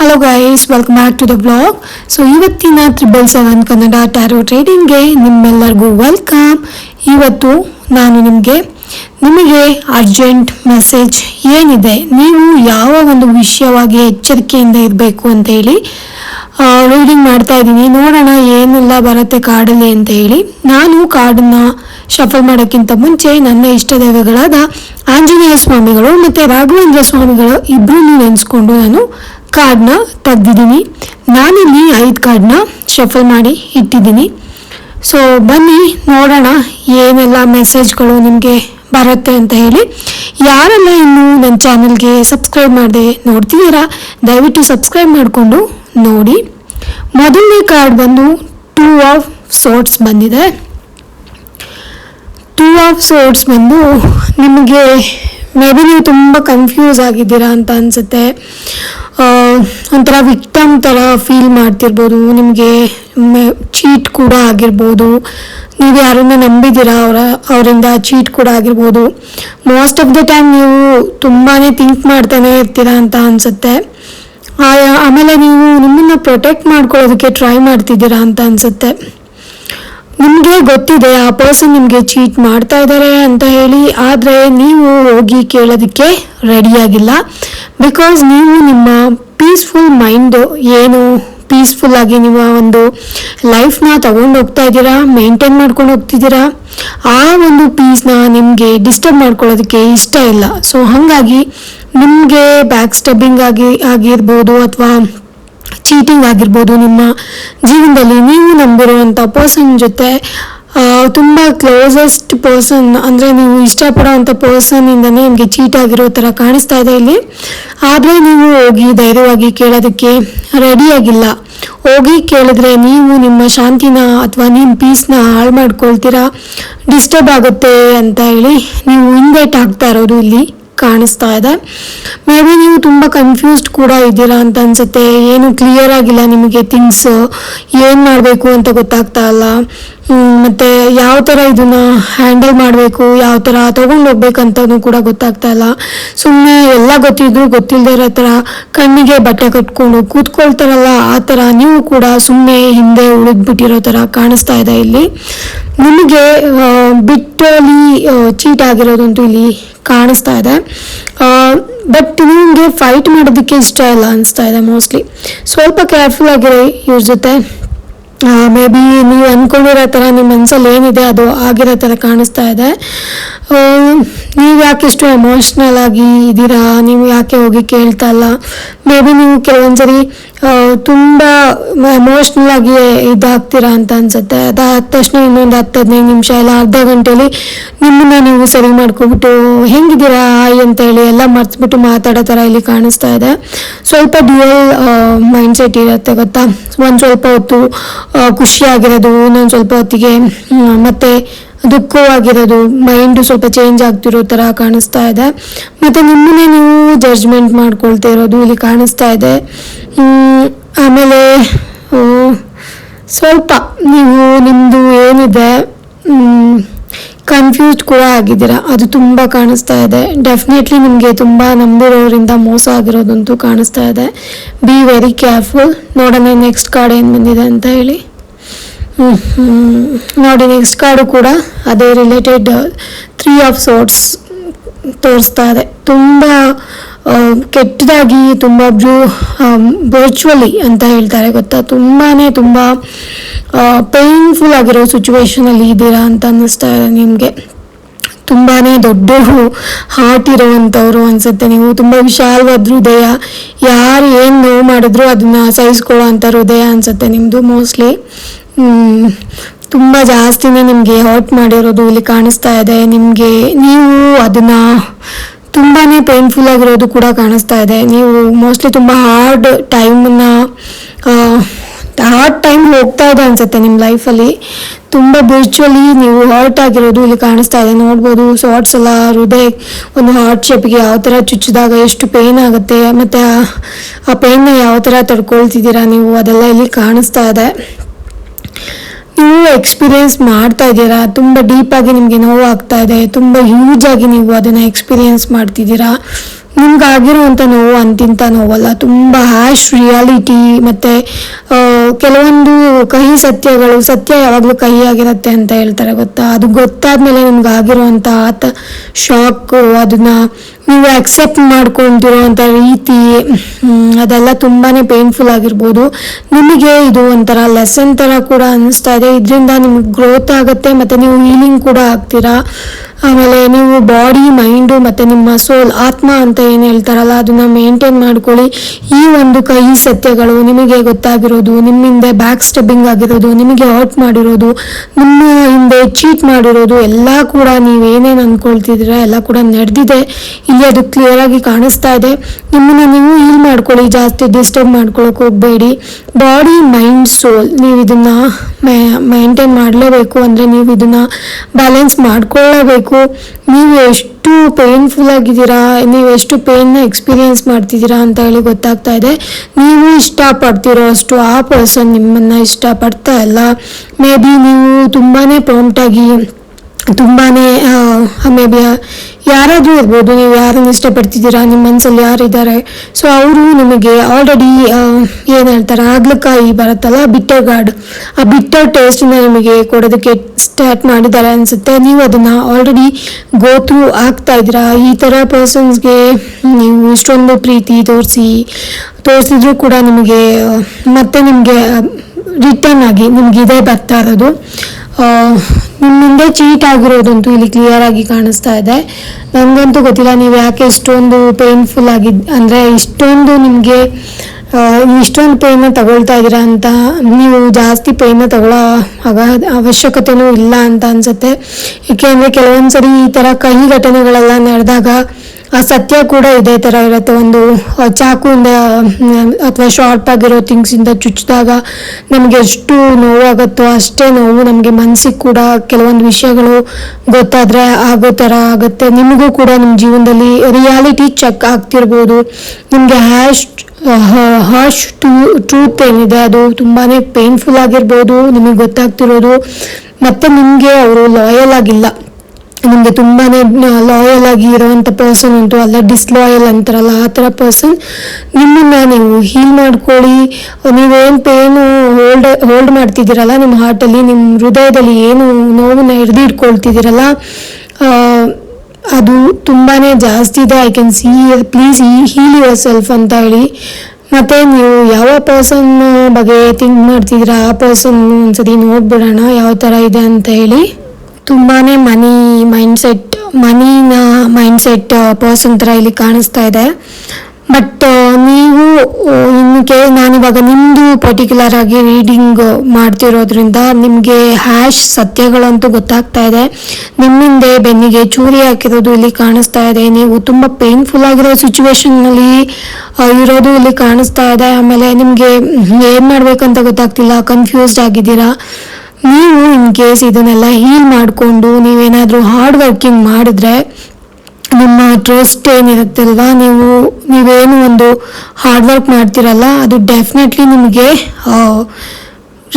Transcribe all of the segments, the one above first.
Hello guys welcome back to the blog so ಇವತ್ತಿನ triple seven Kannada tarot ಟ್ರೇಡಿಂಗ್ಗೆ ನಿಮ್ಮೆಲ್ಲರಿಗೂ welcome ಇವತ್ತು ನಾನು ನಿಮಗೆ ನಿಮಗೆ ಅರ್ಜೆಂಟ್ ಮೆಸೇಜ್ ಏನಿದೆ? ನೀವು ಯಾವ ಒಂದು ವಿಷಯವಾಗಿ ಎಚ್ಚರಿಕೆಯಿಂದ ಇರಬೇಕು ಅಂತ ಹೇಳಿ ರೀಡಿಂಗ್ ಮಾಡ್ತಾ ಇದ್ದೀನಿ. ನೋಡೋಣ ಏನೆಲ್ಲ ಬರುತ್ತೆ ಕಾರ್ಡಲ್ಲಿ ಅಂತ ಹೇಳಿ. ನಾನು ಕಾರ್ಡನ್ನ ಶಫಲ್ ಮಾಡೋಕ್ಕಿಂತ ಮುಂಚೆ ನನ್ನ ಇಷ್ಟ ದೇವಗಳಾದ ಆಂಜನೇಯ ಸ್ವಾಮಿಗಳು ಮತ್ತು ರಾಘವೇಂದ್ರ ಸ್ವಾಮಿಗಳು ಇಬ್ಬರನ್ನೂ ನೆನೆಸ್ಕೊಂಡು ನಾನು ಕಾರ್ಡ್ನ ತೆಗ್ದಿದ್ದೀನಿ. ನಾನಿಲ್ಲಿ ಐದು ಕಾರ್ಡ್ನ ಶಫಲ್ ಮಾಡಿ ಇಟ್ಟಿದ್ದೀನಿ. ಸೊ ಬನ್ನಿ, ನೋಡೋಣ ಏನೆಲ್ಲ ಮೆಸೇಜ್ಗಳು ನಿಮಗೆ ಬರುತ್ತೆ ಅಂತ ಹೇಳಿ. ಯಾರೆಲ್ಲ ಇನ್ನೂ ನನ್ನ ಚಾನಲ್ಗೆ ಸಬ್ಸ್ಕ್ರೈಬ್ ಮಾಡದೆ ನೋಡ್ತಿದ್ದೀರಾ, ದಯವಿಟ್ಟು ಸಬ್ಸ್ಕ್ರೈಬ್ ಮಾಡಿಕೊಂಡು ನೋಡಿ. ಮೊದಲನೇ ಕಾರ್ಡ್ ಬಂದು ಟೂ ಆಫ್ ಸೋಟ್ಸ್ ಬಂದಿದೆ. ಟೂ ಆಫ್ ಸೋಟ್ಸ್ ಬಂದು ನಿಮಗೆ ಮೇ ಬಿ ನೀವು ತುಂಬ ಕನ್ಫ್ಯೂಸ್ ಆಗಿದ್ದೀರಾ ಅಂತ ಅನಿಸುತ್ತೆ. ಒಂಥರ ವಿಕ್ಟಮ್ ಥರ ಫೀಲ್ ಮಾಡ್ತಿರ್ಬೋದು. ನಿಮಗೆ ಚೀಟ್ ಕೂಡ ಆಗಿರ್ಬೋದು. ನೀವು ಯಾರನ್ನ ನಂಬಿದ್ದೀರಾ, ಅವರ, ಅವರಿಂದ ಚೀಟ್ ಕೂಡ ಆಗಿರ್ಬೋದು. ಮೋಸ್ಟ್ ಆಫ್ ದ ಟೈಮ್ ನೀವು ತುಂಬಾ ಥಿಂಕ್ ಮಾಡ್ತಾನೆ ಇರ್ತೀರಾ ಅಂತ ಅನಿಸುತ್ತೆ. ಆಮೇಲೆ ನೀವು ನಿಮ್ಮನ್ನು ಪ್ರೊಟೆಕ್ಟ್ ಮಾಡ್ಕೊಳ್ಳೋದಕ್ಕೆ ಟ್ರೈ ಮಾಡ್ತಿದ್ದೀರಾ ಅಂತ ಅನಿಸುತ್ತೆ. ನಿಮಗೆ ಗೊತ್ತಿದೆ, ಆ ಪರ್ಸನ್ ನಿಮಗೆ ಚೀಟ್ ಮಾಡ್ತಾ ಇದ್ದಾರೆ ಅಂತ ಹೇಳಿ, ಆದರೆ ನೀವು ಹೋಗಿ ಕೇಳೋದಕ್ಕೆ ರೆಡಿಯಾಗಿಲ್ಲ ಬಿಕಾಸ್ ನೀವು ನಿಮ್ಮ ಪೀಸ್ಫುಲ್ ಮೈಂಡ್ ಏನು ಪೀಸ್ಫುಲ್ ಆಗಿ ನಿಮ್ಮ ಒಂದು ಲೈಫ್ನ ತಗೊಂಡು ಹೋಗ್ತಾ ಇದ್ದೀರಾ ಮೇಂಟೈನ್ ಮಾಡ್ಕೊಂಡು ಹೋಗ್ತಿದ್ದೀರಾ, ಆ ಒಂದು ಪೀಸ್ನ ನಿಮಗೆ ಡಿಸ್ಟರ್ಬ್ ಮಾಡ್ಕೊಳ್ಳೋದಕ್ಕೆ ಇಷ್ಟ ಇಲ್ಲ. ಸೊ ಹಾಗಾಗಿ ನಿಮಗೆ ಬ್ಯಾಕ್ ಸ್ಟೆಬ್ಬಿಂಗ್ ಆಗಿ, ಆಗಿರ್ಬೋದು ಅಥವಾ ಚೀಟಿಂಗ್ ಆಗಿರ್ಬೋದು ನಿಮ್ಮ ಜೀವನದಲ್ಲಿ, ನೀವು ನಂಬಿರುವಂಥ ಪರ್ಸನ್ ಜೊತೆ ತುಂಬ ಕ್ಲೋಸೆಸ್ಟ್ ಪರ್ಸನ್ ಅಂದರೆ ನೀವು ಇಷ್ಟಪಡೋವಂಥ ಪರ್ಸನ್ನಿಂದನೇ ನಿಮಗೆ ಚೀಟ್ ಆಗಿರೋ ಥರ ಕಾಣಿಸ್ತಾ ಇದೆ ಇಲ್ಲಿ. ಆದರೆ ನೀವು ಹೋಗಿ ಧೈರ್ಯವಾಗಿ ಕೇಳೋದಕ್ಕೆ ರೆಡಿಯಾಗಿಲ್ಲ ಹೋಗಿ ಕೇಳಿದ್ರೆ ನೀವು ನಿಮ್ಮ ಶಾಂತಿನ ಅಥವಾ ನಿಮ್ಮ ಪೀಸ್ನ ಹಾಳು ಮಾಡ್ಕೊಳ್ತೀರಾ ಡಿಸ್ಟರ್ಬ್ ಆಗುತ್ತೆ ಅಂತ ಹೇಳಿ ನೀವು ಹಿಂದೇಟ್ ಆಗ್ತಾ ಇರೋದು ಇಲ್ಲಿ. ಕಾಣಿಸ್ತಾ ಇದೆ. ಮೇ ಬಿ ನೀವು ತುಂಬ ಕನ್ಫ್ಯೂಸ್ಡ್ ಕೂಡ ಇದ್ದೀರಾ ಅಂತ ಅನ್ಸುತ್ತೆ. ಏನು ಕ್ಲಿಯರ್ ಆಗಿಲ್ಲ ನಿಮಗೆ ಥಿಂಗ್ಸ್ ಏನು ಮಾಡಬೇಕು ಅಂತ ಗೊತ್ತಾಗ್ತಾ ಇಲ್ಲ. ಮತ್ತು ಯಾವ ಥರ ಇದನ್ನ ಹ್ಯಾಂಡಲ್ ಮಾಡಬೇಕು, ಯಾವ ಥರ ತೊಗೊಂಡು ಹೋಗ್ಬೇಕಂತನೂ ಕೂಡ ಗೊತ್ತಾಗ್ತಾ ಇಲ್ಲ. ಸುಮ್ಮನೆ ಎಲ್ಲ ಗೊತ್ತಿದ್ರು ಗೊತ್ತಿಲ್ಲದೆ ಇರೋ ಥರ ಕಣ್ಣಿಗೆ ಬಟ್ಟೆ ಕಟ್ಕೊಂಡು ಕೂತ್ಕೊಳ್ತಾರಲ್ಲ, ಆ ಥರ ನೀವು ಕೂಡ ಸುಮ್ಮನೆ ಹಿಂದೆ ಉಳಿದ್ಬಿಟ್ಟಿರೋ ಥರ ಕಾಣಿಸ್ತಾ ಇದೆ ಇಲ್ಲಿ. ನಿಮಗೆ ಬಿಟ್ಟಲ್ಲಿ ಚೀಟ್ ಆಗಿರೋದಂತೂ ಇಲ್ಲಿ ಕಾಣಿಸ್ತಾ ಇದೆ. ಬಟ್ ನಿಮಗೆ ಫೈಟ್ ಮಾಡೋದಕ್ಕೆ ಇಷ್ಟ ಇಲ್ಲ ಅನಿಸ್ತಾ ಇದೆ ಮೋಸ್ಟ್ಲಿ ಸ್ವಲ್ಪ ಕೇರ್ಫುಲ್ ಆಗಿರಿ ಇವ್ರ ಜೊತೆ. ಮೇ ಬಿ ನೀವು ಅಂದ್ಕೊಂಡಿರೋ ಥರ ನಿಮ್ಮ ಮನಸ್ಸಲ್ಲಿ ಏನಿದೆ ಅದು ಆಗಿರೋ ಥರ ಕಾಣಿಸ್ತಾ ಇದೆ. ನೀವು ಯಾಕೆ ಇಷ್ಟು ಎಮೋಷ್ನಲ್ ಆಗಿ ಇದ್ದೀರಾ? ನೀವು ಯಾಕೆ ಹೋಗಿ ಕೇಳ್ತಾ ಇಲ್ಲ? ಮೇ ಬಿ ನೀವು ಕೆಲವೊಂದ್ಸರಿ ತುಂಬ ಎಮೋಷ್ನಲ್ ಆಗಿ ಇದಾಗ್ತೀರಾ ಅಂತ ಅನ್ಸುತ್ತೆ. ಅದಾದ ತಕ್ಷಣ ಇನ್ನೊಂದು ಹತ್ತು ಹದಿನೈದು ನಿಮಿಷ ಇಲ್ಲ ಅರ್ಧ ಗಂಟೆಯಲ್ಲಿ ನಿಮ್ಮನ್ನ ನೀವು ಸರಿ ಮಾಡ್ಕೊಬಿಟ್ಟು, ಹೆಂಗಿದ್ದೀರಾ ಹಾಯ್ ಅಂತ ಹೇಳಿ ಎಲ್ಲ ಮರ್ತ್ಬಿಟ್ಟು ಮಾತಾಡೋ ಥರ ಇಲ್ಲಿ ಕಾಣಿಸ್ತಾ ಇದೆ. ಸ್ವಲ್ಪ ಡ್ಯೂಯಲ್ ಮೈಂಡ್ ಸೆಟ್ ಇರುತ್ತೆ, ಗೊತ್ತಾ? ಒಂದು ಸ್ವಲ್ಪ ಹೊತ್ತು ಖುಷಿಯಾಗಿರೋದು, ಇನ್ನೊಂದು ಸ್ವಲ್ಪ ಹೊತ್ತಿಗೆ ಮತ್ತೆ ದುಃಖವಾಗಿರೋದು ಮೈಂಡು ಸ್ವಲ್ಪ ಚೇಂಜ್ ಆಗ್ತಿರೋ ಥರ ಕಾಣಿಸ್ತಾ ಇದೆ. ಮತ್ತು ನಿಮ್ಮನ್ನೇ ನೀವು ಜಡ್ಜ್ಮೆಂಟ್ ಮಾಡ್ಕೊಳ್ತಾ ಇರೋದು ಇಲ್ಲಿ ಕಾಣಿಸ್ತಾ ಇದೆ. ಆಮೇಲೆ ಸ್ವಲ್ಪ ನೀವು ನಿಮ್ಮದು ಏನಿದೆ ಕನ್ಫ್ಯೂಸ್ಡ್ ಕೂಡ ಆಗಿದ್ದೀರಾ? ಅದು ತುಂಬ ಕಾಣಿಸ್ತಾ ಇದೆ. ಡೆಫಿನೆಟ್ಲಿ ನಿಮಗೆ ತುಂಬ ನಂಬಿರೋರಿಂದ ಮೋಸ ಆಗಿರೋದಂತೂ ಕಾಣಿಸ್ತಾ ಇದೆ. ಬಿ ವೆರಿ ಕೇರ್ಫುಲ್ ನೋಡೋಣ ನೆಕ್ಸ್ಟ್ ಕಾರ್ಡ್ ಏನು ಬಂದಿದೆ ಅಂತ ಹೇಳಿ. ನೋಡಿ ನೆಕ್ಸ್ಟ್ ಕಾರ್ಡು ಕೂಡ ಅದೇ ರಿಲೇಟೆಡ್ ತ್ರೀ ಆಫ್ ಸೋರ್ಟ್ಸ್ ತೋರಿಸ್ತಾ ಇದೆ. ತುಂಬ ಕೆಟ್ಟದಾಗಿ ತುಂಬ ಬ್ರೂ ವರ್ಚುವಲಿ ಅಂತ ಹೇಳ್ತಾರೆ ಗೊತ್ತಾ? ತುಂಬಾ ತುಂಬ ಪೇನ್ಫುಲ್ ಆಗಿರೋ ಸಿಚುವೇಶನಲ್ಲಿ ಇದ್ದೀರಾ ಅಂತ ಅನ್ನಿಸ್ತಾ ಇದೆ ನಿಮಗೆ. ತುಂಬಾ ದೊಡ್ಡ ಹಾರ್ಟ್ ಇರೋವಂಥವ್ರು ಅನಿಸುತ್ತೆ ನೀವು. ತುಂಬ ವಿಶಾಲವಾದ ಹೃದಯ. ಯಾರು ಏನು ನೋವು ಮಾಡಿದ್ರು ಅದನ್ನು ಸಹಿಸ್ಕೊಳ್ಳೋ ಹೃದಯ ಅನಿಸುತ್ತೆ ನಿಮ್ಮದು ಮೋಸ್ಟ್ಲಿ ತುಂಬ ಜಾಸ್ತಿನೇ ನಿಮಗೆ ಹರ್ಟ್ ಮಾಡಿರೋದು ಇಲ್ಲಿ ಕಾಣಿಸ್ತಾ ಇದೆ. ನಿಮಗೆ ನೀವು ಅದನ್ನು ತುಂಬಾ ಪೇನ್ಫುಲ್ ಆಗಿರೋದು ಕೂಡ ಕಾಣಿಸ್ತಾ ಇದೆ. ನೀವು ಮೋಸ್ಟ್ಲಿ ತುಂಬ ಹಾರ್ಡ್ ಟೈಮನ್ನು ಹಾರ್ಡ್ ಟೈಮ್ ಹೋಗ್ತಾ ಇದೆ ಅನ್ಸುತ್ತೆ ನಿಮ್ಮ ಲೈಫಲ್ಲಿ ತುಂಬ ವಿರ್ಚುವಲಿ ನೀವು ಹಾರ್ಟ್ ಆಗಿರೋದು ಇಲ್ಲಿ ಕಾಣಿಸ್ತಾ ಇದೆ. ನೋಡ್ಬೋದು ಶಾರ್ಟ್ಸ್ ಎಲ್ಲ, ಹೃದಯ ಒಂದು ಹಾರ್ಟ್ ಶೇಪ್ಗೆ ಯಾವ ಥರ ಚುಚ್ಚಿದಾಗ ಎಷ್ಟು ಪೇನ್ ಆಗುತ್ತೆ, ಮತ್ತು ಆ ಪೇನ್ನ ಯಾವ ಥರ ತಡ್ಕೊಳ್ತಿದ್ದೀರಾ ನೀವು ಅದೆಲ್ಲ ಇಲ್ಲಿ ಕಾಣಿಸ್ತಾ ಇದೆ. ನೀವು ಎಕ್ಸ್ಪೀರಿಯೆನ್ಸ್ ಮಾಡ್ತಾ ಇದ್ದೀರಾ? ತುಂಬ ಡೀಪಾಗಿ ನಿಮಗೆ ನೋವು ಆಗ್ತಾ ಇದೆ. ತುಂಬ ಹ್ಯೂಜ್ ಆಗಿ ನೀವು ಅದನ್ನು ಎಕ್ಸ್ಪೀರಿಯೆನ್ಸ್ ಮಾಡ್ತಿದ್ದೀರಾ? ನಿಮ್ಗೆ ಆಗಿರುವಂಥ ನೋವು ಅಂತಿಂತ ನೋವಲ್ಲ. ತುಂಬ ಹ್ಯಾಶ್ ರಿಯಾಲಿಟಿ ಮತ್ತು ಕೆಲವೊಂದು ಕಹಿ ಸತ್ಯಗಳು, ಸತ್ಯ ಯಾವಾಗಲೂ ಕಹಿ ಆಗಿರುತ್ತೆ ಅಂತ ಹೇಳ್ತಾರೆ ಗೊತ್ತಾ? ಅದು ಗೊತ್ತಾದ ಮೇಲೆ ನಿಮ್ಗೆ ಆಗಿರುವಂಥ ಆತ ಶಾಕು ಅದನ್ನ ನೀವು ಅಕ್ಸೆಪ್ಟ್ ಮಾಡ್ಕೊಳ್ತಿರೋವಂಥ ರೀತಿ ಅದೆಲ್ಲ ತುಂಬಾ ಪೇನ್ಫುಲ್ ಆಗಿರ್ಬೋದು. ನಿಮಗೆ ಇದು ಒಂಥರ ಲೆಸನ್ ಥರ ಕೂಡ ಅನ್ನಿಸ್ತಾ ಇದೆ. ಇದರಿಂದ ನಿಮ್ಗೆ ಗ್ರೋತ್ ಆಗುತ್ತೆ, ಮತ್ತು ನೀವು ಹೀಲಿಂಗ್ ಕೂಡ ಆಗ್ತೀರಾ. ಆಮೇಲೆ ನೀವು ಬಾಡಿ ಮೈಂಡು ಮತ್ತು ನಿಮ್ಮ ಸೋಲ್ ಆತ್ಮ ಅಂತ ಏನು ಹೇಳ್ತಾರಲ್ಲ, ಅದನ್ನ ಮೇಂಟೈನ್ ಮಾಡ್ಕೊಳ್ಳಿ. ಈ ಒಂದು ಕೈ ಸತ್ಯಗಳು ನಿಮಗೆ ಗೊತ್ತಾಗಿರೋದು, ನಿಮ್ಮ ಹಿಂದೆ ಬ್ಯಾಕ್ ಸ್ಟೆಬ್ಬಿಂಗ್ ಆಗಿರೋದು, ನಿಮಗೆ ಔಟ್ ಮಾಡಿರೋದು, ನಿಮ್ಮ ಹಿಂದೆ ಚೀಟ್ ಮಾಡಿರೋದು, ಎಲ್ಲ ಕೂಡ ನೀವೇನೇನು ಅಂದ್ಕೊಳ್ತಿದ್ದೀರಾ ಎಲ್ಲ ಕೂಡ ನಡೆದಿದೆ. ಅದು ಕ್ಲಿಯರ್ ಆಗಿ ಕಾಣಿಸ್ತಾ ಇದೆ. ನಿಮ್ಮನ್ನ ನೀವು ಹೀಲ್ ಮಾಡ್ಕೊಳ್ಳಿ, ಜಾಸ್ತಿ ಡಿಸ್ಟರ್ಬ್ ಮಾಡ್ಕೊಳಕ್ ಹೋಗಬೇಡಿ. ಬಾಡಿ ಮೈಂಡ್ ಸೋಲ್ ನೀವು ಇದನ್ನ ಮೈಂಟೈನ್ ಮಾಡಲೇಬೇಕು ಅಂದರೆ ನೀವು ಇದನ್ನ ಬ್ಯಾಲೆನ್ಸ್ ಮಾಡ್ಕೊಳ್ಳಬೇಕು. ನೀವು ಎಷ್ಟು ಪೇನ್ಫುಲ್ ಆಗಿದ್ದೀರಾ, ನೀವು ಎಷ್ಟು ಪೇನ್ ಎಕ್ಸ್ಪೀರಿಯನ್ಸ್ ಮಾಡ್ತಿದ್ದೀರಾ ಅಂತ ಹೇಳಿ ಗೊತ್ತಾಗ್ತಾ ಇದೆ. ನೀವು ಇಷ್ಟಪಡ್ತಿರೋ ಅಷ್ಟು ಆ ಪರ್ಸನ್ ನಿಮ್ಮನ್ನು ಇಷ್ಟಪಡ್ತಾ ಇಲ್ಲ. ಮೇ ಬಿ ನೀವು ತುಂಬಾ ಪ್ರಾಂಪ್ಟಾಗಿ ತುಂಬಾ ಮೇ ಬಿ ಯಾರಾದರೂ ಇರ್ಬೋದು, ನೀವು ಯಾರನ್ನು ಇಷ್ಟಪಡ್ತಿದ್ದೀರಾ, ನಿಮ್ಮ ಮನಸ್ಸಲ್ಲಿ ಯಾರಿದ್ದಾರೆ, ಸೊ ಅವರು ನಿಮಗೆ ಆಲ್ರೆಡಿ ಏನು ಹೇಳ್ತಾರೆ ಆಗ್ಲಕಾಯಿ ಬರುತ್ತಲ್ಲ ಬಿಟ್ಟರ್ ಗಾರ್ಡ್ ಆ ಬಿಟ್ಟರ್ ಟೇಸ್ಟನ್ನ ನಿಮಗೆ ಕೊಡೋದಕ್ಕೆ ಸ್ಟಾರ್ಟ್ ಮಾಡಿದ್ದಾರೆ ಅನಿಸುತ್ತೆ. ನೀವು ಅದನ್ನು ಆಲ್ರೆಡಿ ಗೋ ಥ್ರೂ ಆಗ್ತಾ ಇದ್ದೀರಾ? ಈ ಥರ ಪರ್ಸನ್ಸ್ಗೆ ನೀವು ಇಷ್ಟೊಂದು ಪ್ರೀತಿ ತೋರಿಸಿ, ತೋರಿಸಿದ್ರು ಕೂಡ ನಿಮಗೆ ಮತ್ತೆ ನಿಮಗೆ ರಿಟರ್ನ್ ಆಗಿ ನಿಮ್ಗೆ ಇದೇ ಬರ್ತಾ ಇರೋದು. ಆ, ನಿಮ್ಮ ಮುಂದೆ ಚೀಟ್ ಆಗಿರೋದಂತೂ ಇಲ್ಲಿ ಕ್ಲಿಯರ್ ಆಗಿ ಕಾಣಿಸ್ತಾ ಇದೆ. ನನಗಂತೂ ಗೊತ್ತಿಲ್ಲ ನೀವು ಯಾಕೆ ಇಷ್ಟೊಂದು ಪೇನ್ಫುಲ್ ಆಗಿದ್ ಅಂದರೆ ಇಷ್ಟೊಂದು ನಿಮಗೆ ಇಷ್ಟೊಂದು ಪೇನ ತಗೊಳ್ತಾ ಇದ್ದೀರಾ ಅಂತ ನೀವು ಜಾಸ್ತಿ ಪೇಯ್ನ ತಗೊಳ್ಳೋ ಆಗ ಅವಶ್ಯಕತೆನೂ ಇಲ್ಲ ಅಂತ ಅನ್ಸುತ್ತೆ. ಏಕೆಂದರೆ ಕೆಲವೊಂದು ಸರಿ ಈ ಥರ ಕಹಿ ಘಟನೆಗಳೆಲ್ಲ ನಡೆದಾಗ ಸತ್ಯ ಕೂಡ ಇದೇ ಥರ ಇರುತ್ತೆ. ಒಂದು ಚಾಕು ಚಾಕುವಿಂದ ಅಥವಾ ಶಾರ್ಪ್ ಆಗಿರೋ ಥಿಂಗ್ಸಿಂದ ಚುಚ್ಚಿದಾಗ ನಮಗೆ ಎಷ್ಟು ನೋವಾಗುತ್ತೋ ಅಷ್ಟೇ ನೋವು ನಮಗೆ ಮನಸ್ಸಿಗೆ ಕೂಡ ಕೆಲವೊಂದು ವಿಷಯಗಳು ಗೊತ್ತಾದರೆ ಆಗೋ ಥರ ಆಗುತ್ತೆ. ನಿಮಗೂ ಕೂಡ ನಿಮ್ಮ ಜೀವನದಲ್ಲಿ ರಿಯಾಲಿಟಿ ಚೆಕ್ ಆಗ್ತಿರ್ಬೋದು. ನಿಮಗೆ ಹ್ಯಾಶ್ ಹಾಶ್ ಟೂ ಟ್ರೂತ್ ಏನಿದೆ ಅದು ತುಂಬಾ ಪೇನ್ಫುಲ್ ಆಗಿರ್ಬೋದು, ನಿಮಗೆ ಗೊತ್ತಾಗ್ತಿರೋದು. ಮತ್ತು ನಿಮಗೆ ಅವರು ಲಾಯಲ್ ಆಗಿಲ್ಲ. ನಿಮಗೆ ತುಂಬಾ ಲಾಯಲ್ ಆಗಿ ಇರುವಂತ ಪರ್ಸನ್ ಉಂಟು. ಅಲ್ಲ ಡಿಸ್ಲಾಯಲ್ ಅಂತಾರಲ್ಲ, ಆ ಥರ ಪರ್ಸನ್ ನಿಮ್ಮನ್ನ ನೀವು ಹೀಲ್ ಮಾಡ್ಕೊಳ್ಳಿ. ನೀವೇನು ಪೇನು ಹೋಲ್ಡ್ ಹೋಲ್ಡ್ ಮಾಡ್ತಿದ್ದೀರಲ್ಲ, ನಿಮ್ಮ ಹಾರ್ಟಲ್ಲಿ ನಿಮ್ಮ ಹೃದಯದಲ್ಲಿ ಏನು ನೋವನ್ನ ಹಿಡ್ದು ಇಟ್ಕೊಳ್ತಿದ್ದೀರಲ್ಲ ಅದು ತುಂಬಾ ಜಾಸ್ತಿ ಇದೆ. ಐ ಕ್ಯಾನ್ ಸಿ ಪ್ಲೀಸ್ ಈ ಹೀಲ್ ಯುವರ್ ಸೆಲ್ಫ್ ಅಂತ ಹೇಳಿ. ಮತ್ತು ನೀವು ಯಾವ ಪರ್ಸನ್ ಬಗ್ಗೆ ಥಿಂಕ್ ಮಾಡ್ತಿದ್ದೀರಾ? ಆ ಪರ್ಸನ್ ಒಂದ್ಸತಿ ನೋಡ್ಬಿಡೋಣ, ಯಾವ ಥರ ಇದೆ ಅಂತ ಹೇಳಿ. ತುಂಬಾ ಮನಿ ಮೈಂಡ್ಸೆಟ್ ಮನಿನ ಮೈಂಡ್ಸೆಟ್ ಪರ್ಸನ್ ಥರ ಇಲ್ಲಿ ಕಾಣಿಸ್ತಾ ಇದೆ. ಬಟ್ ನೀವು ಇನ್ನು ನಾನು ನಾನಿವಾಗ ನಿಮ್ಮದು ಪರ್ಟಿಕ್ಯುಲರ್ ಆಗಿ ರೀಡಿಂಗ್ ಮಾಡ್ತಿರೋದ್ರಿಂದ ನಿಮಗೆ ಹ್ಯಾಶ್ ಸತ್ಯಗಳಂತೂ ಗೊತ್ತಾಗ್ತಾ ಇದೆ. ನಿಮ್ಮಿಂದೆ ಬೆನ್ನಿಗೆ ಚೂರಿ ಹಾಕಿರೋದು ಇಲ್ಲಿ ಕಾಣಿಸ್ತಾ ಇದೆ. ನೀವು ತುಂಬ ಪೇನ್ಫುಲ್ ಆಗಿರೋ ಸಿಚುವೇಶನ್ನಲ್ಲಿ ಇರೋದು ಇಲ್ಲಿ ಕಾಣಿಸ್ತಾ ಇದೆ. ಆಮೇಲೆ ನಿಮಗೆ ಏನು ಮಾಡಬೇಕಂತ ಗೊತ್ತಾಗ್ತಿಲ್ಲ. ಕನ್ಫ್ಯೂಸ್ಡ್ ಆಗಿದ್ದೀರಾ? ನೀವು ಇನ್ ಕೇಸ್ ಇದನ್ನೆಲ್ಲ ಹೀಲ್ ಮಾಡಿಕೊಂಡು ನೀವೇನಾದರೂ ಹಾರ್ಡ್ ವರ್ಕಿಂಗ್ ಮಾಡಿದ್ರೆ ನಿಮ್ಮ ಟ್ರಸ್ಟ್ ಏನಿರುತ್ತಲ್ವಾ? ನೀವು, ನೀವೇನು ಒಂದು ಹಾರ್ಡ್ ವರ್ಕ್ ಮಾಡ್ತಿರಲ್ಲ, ಅದು ಡೆಫಿನೆಟ್ಲಿ ನಿಮಗೆ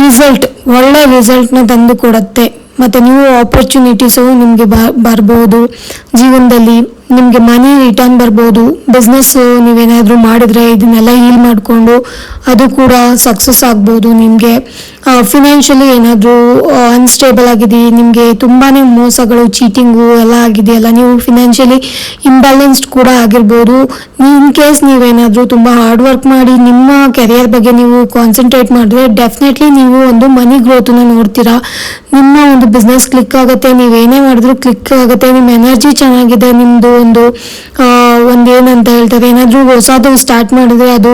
ರಿಸಲ್ಟ್ ಒಳ್ಳೆ ರಿಸಲ್ಟ್ನ ತಂದು ಕೊಡುತ್ತೆ. ಮತ್ತು ನೀವು ಆಪರ್ಚುನಿಟೀಸು ನಿಮಗೆ ಬರ್ಬೋದು. ಜೀವನದಲ್ಲಿ ನಿಮಗೆ ಮನಿ ರಿಟರ್ನ್ ಬರ್ಬೋದು ಬಿಸ್ನೆಸ್ ನೀವೇನಾದರೂ ಮಾಡಿದ್ರೆ ಇದನ್ನೆಲ್ಲ ಹೀಲ್ ಮಾಡಿಕೊಂಡು ಅದು ಕೂಡ ಸಕ್ಸಸ್ ಆಗ್ಬೋದು ನಿಮಗೆ. ಫಿನಾನ್ಷಿಯಲಿ ಏನಾದರೂ ಅನ್ಸ್ಟೇಬಲ್ ಆಗಿದೆ ನಿಮಗೆ ತುಂಬಾ ಮೋಸಗಳು ಚೀಟಿಂಗು ಎಲ್ಲ ಆಗಿದೆಯಲ್ಲ, ನೀವು ಫಿನಾನ್ಷಿಯಲಿ ಇಂಬ್ಯಾಲೆನ್ಸ್ಡ್ ಕೂಡ ಆಗಿರ್ಬೋದು. ಇನ್ ಕೇಸ್ ನೀವೇನಾದರೂ ತುಂಬ ಹಾರ್ಡ್ ವರ್ಕ್ ಮಾಡಿ, ನಿಮ್ಮ ಕೆರಿಯರ್ ಬಗ್ಗೆ ನೀವು ಕಾನ್ಸಂಟ್ರೇಟ್ ಮಾಡಿದ್ರೆ ಡೆಫಿನೆಟ್ಲಿ ನೀವು ಒಂದು ಮನಿ ಗ್ರೋತನ್ನ ನೋಡ್ತೀರಾ. ನಿಮ್ಮ ಒಂದು ಬಿಸ್ನೆಸ್ ಕ್ಲಿಕ್ ಆಗುತ್ತೆ, ನೀವೇನೇ ಮಾಡಿದ್ರು ಕ್ಲಿಕ್ ಆಗುತ್ತೆ, ನಿಮ್ಮ ಎನರ್ಜಿ ಚೆನ್ನಾಗಿದೆ ನಿಮ್ಮದು ಒಂದು ಏನಂತ ಹೇಳ್ತಾರೆ, ಏನಾದರೂ ಹೊಸದು ಸ್ಟಾರ್ಟ್ ಮಾಡಿದ್ರೆ ಅದು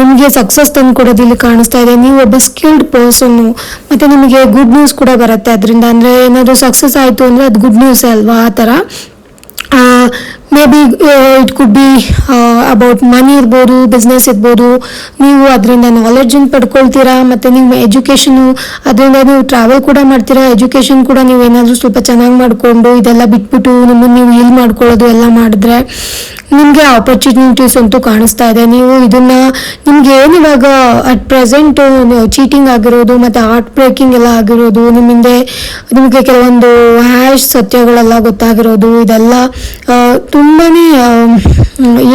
ನಿಮಗೆ ಸಕ್ಸಸ್ ತಂದು ಕೊಡೋದು ಇಲ್ಲಿ ಕಾಣಿಸ್ತಾ ಇದೆ. ನೀವು ಒಬ್ಬ ಸ್ಕಿಲ್ಡ್ ಪರ್ಸನ್ನು ಮತ್ತು ನಿಮಗೆ ಗುಡ್ ನ್ಯೂಸ್ ಕೂಡ ಬರುತ್ತೆ. ಅದರಿಂದ ಅಂದರೆ ಏನಾದರೂ ಸಕ್ಸಸ್ ಆಯಿತು ಅಂದರೆ ಅದು ಗುಡ್ ನ್ಯೂಸೇ ಅಲ್ವಾ ಆ ಥರ? May be it could be about money ಇರ್ಬೋದು ಬಿಸ್ನೆಸ್ ಇರ್ಬೋದು. ನೀವು ಅದರಿಂದ ನಾಲೆಡ್ಜನ್ನು ಪಡ್ಕೊಳ್ತೀರಾ? ಮತ್ತು ನಿಮ್ಮ ಎಜುಕೇಷನು ಅದರಿಂದ ನೀವು ಟ್ರಾವೆಲ್ ಕೂಡ ಮಾಡ್ತೀರಾ? ಎಜುಕೇಷನ್ ಕೂಡ ನೀವು ಏನಾದರೂ ಸ್ವಲ್ಪ ಚೆನ್ನಾಗಿ ಮಾಡಿಕೊಂಡು ಇದೆಲ್ಲ ಬಿಟ್ಬಿಟ್ಟು ನಿಮ್ಮನ್ನು ನೀವು ಇಲ್ಲಿ ಮಾಡ್ಕೊಳ್ಳೋದು ಎಲ್ಲ ಮಾಡಿದ್ರೆ ನಿಮಗೆ ಆಪರ್ಚುನಿಟೀಸ್ ಅಂತೂ ಕಾಣಿಸ್ತಾ ಇದೆ. ನೀವು ಇದನ್ನ ನಿಮ್ಗೆ ಏನು ಇವಾಗ ಅಟ್ ಪ್ರೆಸೆಂಟ್ ಚೀಟಿಂಗ್ ಆಗಿರೋದು, ಮತ್ತು ಹಾರ್ಟ್ ಬ್ರೇಕಿಂಗ್ ಎಲ್ಲ ಆಗಿರೋದು ನಿಮ್ಮಿಂದೆ ನಿಮಗೆ ಕೆಲವೊಂದು ಹ್ಯಾಶ್ ಸತ್ಯಗಳೆಲ್ಲ ಗೊತ್ತಾಗಿರೋದು, ಇದೆಲ್ಲ ತುಂಬಾ